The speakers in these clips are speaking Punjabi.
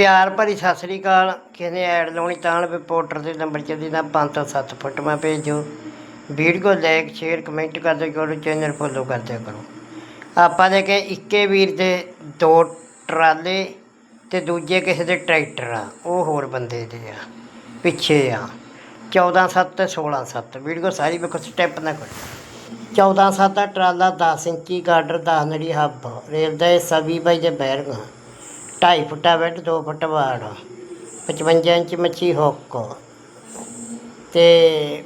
ਪਿਆਰ ਭਰੀ ਸਤਿ ਸ੍ਰੀ ਅਕਾਲ। ਕਿਸੇ ਨੇ ਐਡ ਲਾਉਣੀ ਤਾਂ ਪੋਰਟਰ ਦੇ ਨੰਬਰ ਚੱਲਦੀ ਦਾ 5 ਤੋਂ 7 ਫੁੱਟ ਭੇਜੋ। ਵੀਡੀਓ ਲਾਈਕ ਸ਼ੇਅਰ, ਕਮੈਂਟ ਕਰਦੇ ਕਰੋ, ਚੈਨਲ ਫੋਲੋ ਕਰਦੇ ਕਰੋ। ਆਪਾਂ ਦੇ ਕੇ ਇੱਕੇ ਵੀਰ ਦੇ ਦੋ ਟਰਾਲੇ ਤੇ ਦੂਜੇ ਕਿਸੇ ਦੇ ਟਰੈਕਟਰ ਆ। ਉਹ ਹੋਰ ਬੰਦੇ ਦੇ ਆ। ਪਿੱਛੇ ਆ। 14 7 ਤੇ 16 7 ਵੀਡੀਓ ਸਾਰੀ ਵੇਖੋ ਸਟੈਪ ਨਾ ਕਰੋ। 14 7 ਦਾ ਟਰਾਲਾ 10 ਇੰਚੀ ਗਾਡਰ 10 ਨੜੀ ਹੱਬ। ਰੇਲ ਦਾ ਹਿੱਸਾ 20 ਬਾਈ ਦੇ ਬੈਰਗਾ ਢਾਈ ਫੁੱਟਾ ਬੈੱਡ 2 ਫੁੱਟ ਵਾੜ 55 ਇੰਚ ਮੱਛੀ ਹੁੱਕ ਤੇ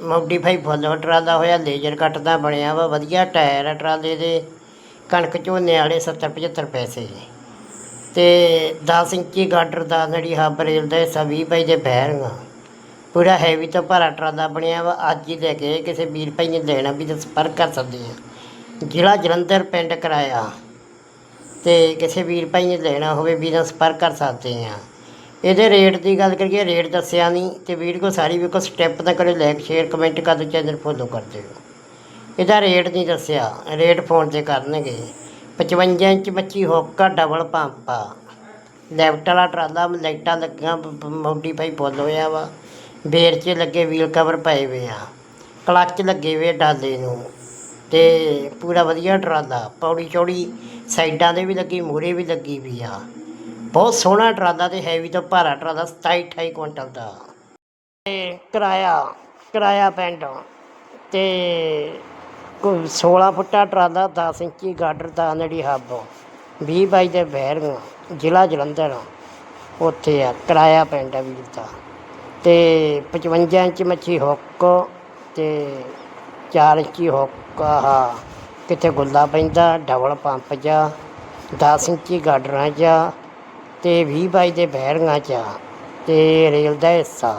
ਮੋਡੀਫਾਈ ਫੁੱਲ ਟਰਾਲਾ ਹੋਇਆ, ਲੇਜ਼ਰ ਕੱਟ ਦਾ ਬਣਿਆ ਵਾ, ਵਧੀਆ ਟਾਇਰ ਆ ਟਰਾਲੇ ਦੇ, ਕਣਕ ਝੋਨੇ ਵਾਲੇ 70 75 ਪੈਸੇ ਤੇ 10 ਇੰਚੀ ਗਾਡਰ ਦਾ ਨੜੀ ਹੱਬ ਰੇਲ ਦਾ ਹਿੱਸਾ 20 ਬਾਈ ਦੇ ਬੈਰਗਾ ਪੂਰਾ ਹੈਵੀ ਤੋਂ ਭਰਾ ਟਰਾਲਾ ਬਣਿਆ ਵਾ, ਅੱਜ ਹੀ ਲੈ ਕੇ ਕਿਸੇ ਵੀਰ ਭਾਈ ਨੇ ਲੈਣਾ ਵੀ ਤਾਂ ਸੰਪਰਕ ਕਰ ਸਕਦੇ ਆ। ਜ਼ਿਲ੍ਹਾ ਜਲੰਧਰ ਪਿੰਡ ਕਰਾਇਆ। ਤੇ ਕਿਸੇ ਵੀਰ ਭਾਈ ਨੇ ਲੈਣਾ ਹੋਵੇ ਵੀ ਤਾਂ ਸੰਪਰਕ ਕਰ ਸਕਦੇ ਆ। ਇਹਦੇ ਰੇਟ ਦੀ ਗੱਲ ਕਰੀਏ ਰੇਟ ਦੱਸਿਆ ਨਹੀਂ ਤੇ ਵੀਡੀਓ ਸਾਰੀ ਵੇਖੋ ਸਟੈਪ ਤਾਂ ਕਰੋ ਲਾਈਕ ਸ਼ੇਅਰ ਕਮੈਂਟ ਕਰ ਦਿਓ ਚੈਨਲ ਫੋਲੋ ਕਰ ਦਿਓ। ਇਹਦਾ ਰੇਟ ਨਹੀਂ ਦੱਸਿਆ ਰੇਟ ਫੋਨ ਤੇ ਕਰਨਗੇ। 55 ਇੰਚ ਮੱਛੀ ਹੋਕਾ ਡਬਲ ਪੰਪਾ ਲੈਫਟ ਵਾਲਾ ਟਰਾਲਾ, ਲਾਈਟਾਂ ਲੱਗੀਆਂ ਮੋਡੀਫਾਈ ਫੁੱਲ ਹੋਇਆ ਵਾ। ਬੇਰ 'ਚ ਲੱਗੇ ਵੀਲ ਕਵਰ ਪਏ ਵੇ ਆ। ਕਲੱਚ ਲੱਗੇ ਹੋਏ ਆ ਡਾਲੇ ਨੂੰ। ਤੇ ਪੂਰਾ ਵਧੀਆ ਟਰਾਲਾ ਪੌੜੀ ਚੌੜੀ ਸਾਈਡਾਂ ਦੇ ਵੀ ਲੱਗੀ ਮੂਰੇ ਵੀ ਲੱਗੀ ਵੀ ਆ। ਬਹੁਤ ਸੋਹਣਾ ਟਰਾਲਾ ਤੇ ਹੈਵੀ ਤੋਂ ਭਾਰਾ ਟਰਾਲਾ 27 28 ਕੁਇੰਟਲ ਦਾ। ਤੇ ਕਿਰਾਇਆ ਕਿਰਾਇਆ ਪਿੰਡ। ਤੇ ਕੋਈ 16 ਫੁੱਟਾ ਟਰਾਲਾ 10 ਇੰਚੀ ਗਾਡਰ ਦਾ ਨੜੀ ਹੱਬ। 20 ਬਾਈ ਦੇ ਬਹਿਰ ਜ਼ਿਲ੍ਹਾ ਜਲੰਧਰ, ਉੱਥੇ ਆ, ਕਿਰਾਇਆ ਪਿੰਡ ਆ ਵੀਰ ਦਾ। ਤੇ 55 ਇੰਚ ਮੱਛੀ ਹੁੱਕ ਤੇ 4 ਇੰਚੀ ਹੁੱਕ ਆਹ ਕਿਤੇ ਗੁੱਲਾ ਪੈਂਦਾ, ਡਬਲ ਪੰਪ ਜਾ 10 ਇੰਚੀ ਗਾਡਰਾਂ ਜਾ ਤੇ 20 ਬਾਈ ਦੇ ਬਹਿਰੀਆਂ ਚ ਤੇ ਰੇਲ ਦਾ ਹਿੱਸਾ।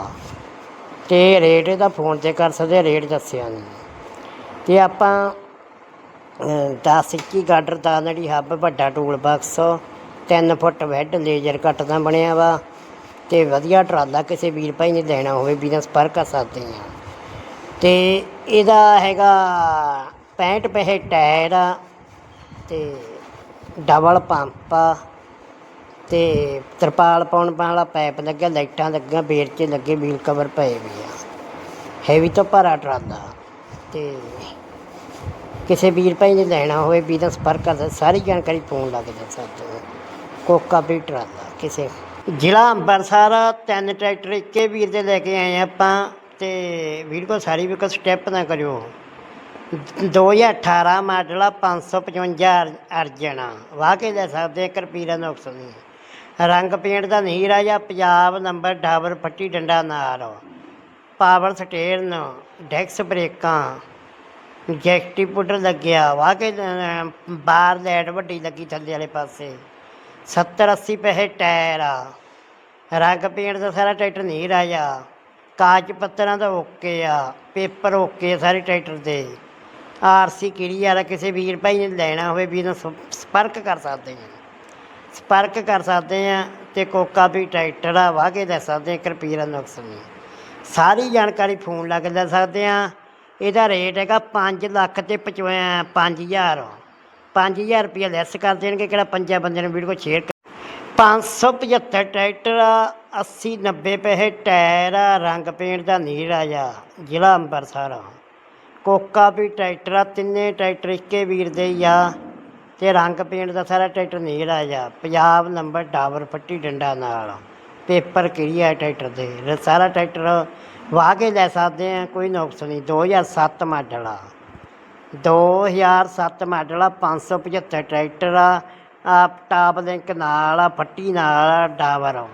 ਤੇ ਰੇਟ ਇਹਦਾ ਫੋਨ ਤੇ ਕਰ ਸਕਦੇ ਰੇਟ ਦੱਸਿਆ ਨਹੀਂ ਤੇ ਆਪਾਂ 10 ਇੰਚੀ ਗਾਡਰ ਦਾ ਜਿਹੜੀ ਹੱਬ, ਵੱਡਾ tool box 3 foot ਵੈੱਡ laser cut ਦਾ ਬਣਿਆ ਵਾ ਤੇ ਵਧੀਆ ਟਰਾਲਾ ਕਿਸੇ ਵੀਰ ਭਾਈ ਨੇ ਲੈਣਾ ਹੋਵੇ ਵੀ ਤਾਂ ਸੰਪਰਕ ਕਰ ਸਕਦੇ ਆ। ਤੇ ਇਹਦਾ ਹੈਗਾ 65 ਪੈਸੇ ਟਾਇਰ ਆ ਤੇ ਡਬਲ ਪੰਪ ਆ ਤੇ ਤਰਪਾਲ ਪਾਉਣ ਵਾਲਾ ਪਾਈਪ ਲੱਗਿਆ, ਲਾਈਟਾਂ ਲੱਗੀਆਂ ਬੇਰ ਲੱਗੇ, ਵੀਲ ਕਵਰ ਪਏ ਵੀ ਆ। ਹੈਵੀ ਤੋਂ ਭਰਾ ਟਰਾਲਾ। ਤੇ ਕਿਸੇ ਵੀਰ ਭਾਈ ਨੇ ਲੈਣਾ ਹੋਵੇ ਵੀ ਤਾਂ ਸੰਪਰਕ ਕਰ ਸਕਦੇ, ਸਾਰੀ ਜਾਣਕਾਰੀ ਫੋਨ ਲੱਗ ਜਾ ਸਕਦੇ ਕੋਕਾ ਵੀ ਟਰਾਲਾ, ਕਿਸੇ ਜ਼ਿਲ੍ਹਾ ਅੰਬਰਸਰ, ਤਿੰਨ ਟਰੈਕਟਰ ਇੱਕੇ ਵੀਰ ਦੇ ਲੈ ਕੇ ਆਏ ਆਪਾਂ, ਤੇ ਵੀਰ ਕੋ ਸਾਰੀ ਵੀ ਕੋ ਸਟੈਪ ਨਾ ਕਰਿਓ। 2018 ਮਾਡਲ ਆ 555 ਅਰਜਨ ਵਾਹ ਕੇ ਲੈ ਸਕਦੇ ਆ ਕਰਪੀਰਾ ਨੁਕਸ ਨਹੀਂ ਰੰਗ ਪੇਂਟ ਦਾ ਨਹੀਂ ਰਾਜਾ ਪੰਜਾਬ ਨੰਬਰ ਡਾਬਰ ਫੱਟੀ ਡੰਡਾ ਨਾਲ ਪਾਵਰ ਸਟੇਰਨ ਡੈਕਸ ਬ੍ਰੇਕਾਂ ਜੈਕਟੀ ਪੁੱਟਰ ਲੱਗਿਆ। ਵਾਹ ਕੇ ਬਾਰ ਲੈਟ ਵੱਡੀ ਲੱਗੀ ਥੱਲੇ ਵਾਲੇ ਪਾਸੇ। 70 80 ਪੈਸੇ ਟਾਇਰ ਆ। ਰੰਗ ਪੇਂਟ ਦਾ ਸਾਰਾ ਟਰੈਕਟਰ ਨਹੀਂ ਰਾਜਾ ਕਾਗਜ਼ ਪੱਤਰਾਂ ਦਾ ਓਕੇ ਆ। ਪੇਪਰ ਓਕੇ ਸਾਰੇ ਟਰੈਕਟਰ ਦੇ। ਆਰਸੀ ਕਿਹੜੀ ਆ ਕਿਸੇ ਵੀਰ ਭਾਈ ਨੇ ਲੈਣਾ ਹੋਵੇ, ਵੀਰ ਨੂੰ ਸੰਪ- ਸੰਪਰਕ ਕਰ ਸਕਦੇ ਆ ਸੰਪਰਕ ਕਰ ਸਕਦੇ ਆ ਤੇ ਕੋਕਾ ਵੀ ਟਰੈਕਟਰ ਆ, ਵਾਹ ਕੇ ਲੈ ਸਕਦੇ ਆ ਕਰਪੀਰਾ ਨੁਕਸ ਨਹੀਂ। ਸਾਰੀ ਜਾਣਕਾਰੀ ਫੋਨ ਲਾ ਕੇ ਲੈ ਸਕਦੇ ਆ ਇਹਦਾ ਰੇਟ ਹੈਗਾ 5 ਲੱਖ ਤੇ 5000 5000 ਰੁਪਏ ਲੈਸ ਕਰ ਦੇਣਗੇ, ਕਿਹੜਾ ਪੰਜਾਂ ਬੰਦਿਆਂ ਨੂੰ ਵੀਡੀਓ ਸ਼ੇਅਰ 575 ਟਰੈਕਟਰ ਆ 80 90 ਪੈਸੇ ਟਾਇਰ ਆ, ਰੰਗ ਪੇਂਟ ਦਾ ਨਹੀਂ ਜਾ ਜ਼ਿਲ੍ਹਾ ਅੰਬਰਸਰ। ਕੋਕਾ ਵੀ ਟਰੈਕਟਰ ਆ, ਤਿੰਨੇ ਟਰੈਕਟਰ ਇੱਕੇ ਵੀਰ ਦੇ ਹੀ ਆ ਤੇ ਰੰਗ ਪੇਂਟ ਦਾ ਸਾਰਾ ਟਰੈਕਟਰ ਨੀਰਾ ਰਾਜਾ ਪੰਜਾਬ ਨੰਬਰ ਡਾਵਰ ਪੱਟੀ ਡੰਡਾ ਨਾਲ। ਪੇਪਰ ਕਿਹੜੀ ਟਰੈਕਟਰ ਦੇ? ਸਾਰਾ ਟਰੈਕਟਰ ਵਾਹ ਕੇ ਲੈ ਸਕਦੇ ਆ, ਕੋਈ ਨੁਕਸ ਨਹੀਂ। 2007 ਮਾਡਲ ਆ। 2007 ਮਾਡਲ ਆ 575 ਟਰੈਕਟਰ ਆ। ਆ ਟਾਪ ਲਿੰਕ ਨਾਲ ਆ ਫੱਟੀ ਨਾਲ ਆ ਡਾਵਰ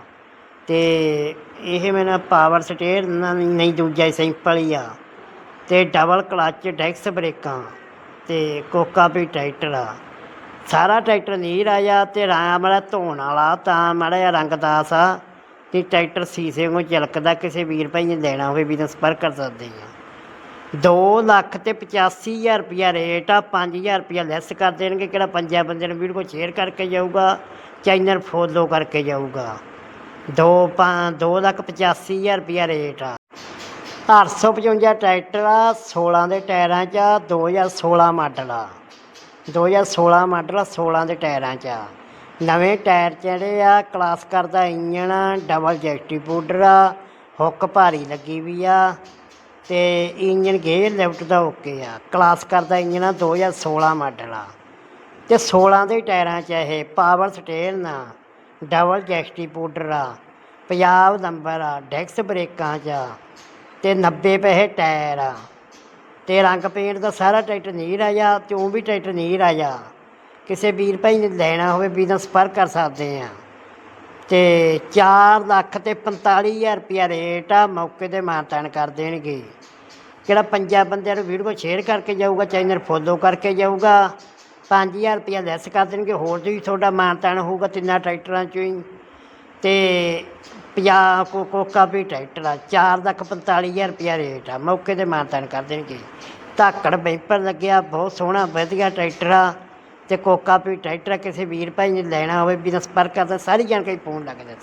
ਤੇ ਇਹ ਮੇਰਾ ਪਾਵਰ ਸਟੇਅਰ ਨਹੀਂ ਦੂਜਾ ਸਿੰਪਲ ਹੀ ਆ। ਤੇ ਡਬਲ ਕਲੱਚ ਡੈਕਸ ਬ੍ਰੇਕਾਂ ਤੇ ਕੋਕਾ ਵੀ ਟਰੈਕਟਰ ਆ। ਸਾਰਾ ਟਰੈਕਟਰ ਨੀਰ ਰਾਜਾ ਤੇ ਰਾਮ ਵਾਲਾ ਧੋਣ ਵਾਲਾ ਤਾਂ ਮਾੜਾ ਜਿਹਾ ਰੰਗਦਾਸ ਆ ਤੇ ਟਰੈਕਟਰ ਸੀਸੇ ਵਾਂਗੂ ਝਲਕਦਾ, ਕਿਸੇ ਵੀਰ ਭਾਈ ਨੇ ਲੈਣਾ ਹੋਵੇ ਵੀ ਤਾਂ ਸੰਪਰਕ ਕਰ ਸਕਦੇ ਆ। 2 ਲੱਖ ਤੇ 85000 ਰੁਪਿਆ ਰੇਟ ਆ 5000 ਰੁਪਿਆ ਲੈਸ ਕਰ ਦੇਣਗੇ, ਕਿਹੜਾ ਪੰਜਾਂ ਬੰਦੇ ਨੂੰ ਵੀਡੀਓ ਸ਼ੇਅਰ ਕਰਕੇ ਜਾਊਗਾ ਚੈਨਲ ਫੋਲੋ ਕਰਕੇ ਜਾਊਗਾ। 2 2 ਲੱਖ 85000 ਰੁਪਿਆ ਰੇਟ ਆ। 855 ਟਰੈਕਟਰ ਆ 16 ਦੇ ਟਾਇਰਾਂ 'ਚ ਆ 2016 ਮਾਡਲ ਆ। 2016 ਮਾਡਲ ਆ 16 ਦੇ ਟਾਇਰਾਂ 'ਚ ਆ। ਨਵੇਂ ਟਾਇਰ ਜਿਹੜੇ ਆ ਕਲਾਸ ਕਰਦਾ ਇੰਜਣ ਡਬਲ ਜੈਕਟੀ ਪਾਊਡਰ ਆ ਹੁੱਕ ਭਾਰੀ ਲੱਗੀ ਵੀ ਆ, ਤੇ ਇੰਜਣ ਗੇਅਰ ਲਿਫਟ ਦਾ ਓਕੇ ਆ। ਕਲਾਸ ਕਰਦਾ ਇੰਜਣ ਆ 2016 ਮਾਡਲ ਆ। ਤੇ 16 ਦੇ ਟਾਇਰਾਂ 'ਚ ਇਹ ਪਾਵਰ ਸਟੇਰਨ ਆ ਡਬਲ ਜੈਕਟੀ ਪਾਊਡਰ ਆ, ਪੰਜਾਬ ਨੰਬਰ ਆ ਡੈਕਸ ਬ੍ਰੇਕਾਂ 'ਚ ਆ ਤੇ 90 ਪੈਸੇ ਟਾਇਰ ਆ। ਤੇ ਰੰਗ ਪੇਂਟ ਦਾ ਸਾਰਾ ਟਰੈਕਟਰ ਨੀਰ ਆ ਜਾ ਤੇ ਉਹ ਵੀ ਟਰੈਕਟਰ ਨੀਰ ਆ ਜਾ। ਕਿਸੇ ਵੀਰ ਭਾਈ ਨੇ ਲੈਣਾ ਹੋਵੇ ਵੀ ਤਾਂ ਸੰਪਰਕ ਕਰ ਸਕਦੇ ਆ। ਤੇ 4 ਲੱਖ ਤੇ 45000 ਰੁਪਿਆ ਰੇਟ ਆ, ਮੌਕੇ ਤੇ ਮਾਨਤਾਨ ਕਰ ਦੇਣਗੇ। ਕਿਹੜਾ ਪੰਜਾਂ ਬੰਦਿਆਂ ਨੂੰ ਵੀਡੀਓ ਸ਼ੇਅਰ ਕਰਕੇ ਜਾਊਗਾ ਚੈਨਲ ਫੋਲੋ ਕਰਕੇ ਜਾਊਗਾ। 5000 ਰੁਪਿਆ ਲੈਸ ਕਰ ਦੇਣਗੇ, ਹੋਰ ਵੀ ਤੁਹਾਡਾ ਮਾਨਤਾਨ ਹੋਊਗਾ ਤਿੰਨਾਂ ਟਰੈਕਟਰਾਂ ਚੋਂ ਹੀ। ਤੇ ਪੰਜਾਹ ਕੋ ਕੋਕਾ ਵੀ ਟਰੈਕਟਰ ਆ 4 ਲੱਖ 45000 ਰੁਪਿਆ ਰੇਟ ਆ, ਮੌਕੇ ਤੇ ਮਾਨਤਾਨ ਕਰ ਦੇਣਗੇ। ਧਾਕੜ ਬੈਂਪਰ ਲੱਗਿਆ, ਬਹੁਤ ਸੋਹਣਾ, ਵਧੀਆ ਟਰੈਕਟਰ ਆ, ਤੇ ਕੋਕਾ ਵੀ ਟਰੈਕਟਰ ਆ, ਕਿਸੇ ਵੀਰ ਭਾਈ ਨੇ ਲੈਣਾ ਹੋਵੇ ਬਿਨਾਂ ਸੰਪਰਕ ਕਰਦਾ, ਸਾਰੀ ਜਾਣਕਾਰੀ ਫੋਨ ਲੱਗ ਜਾ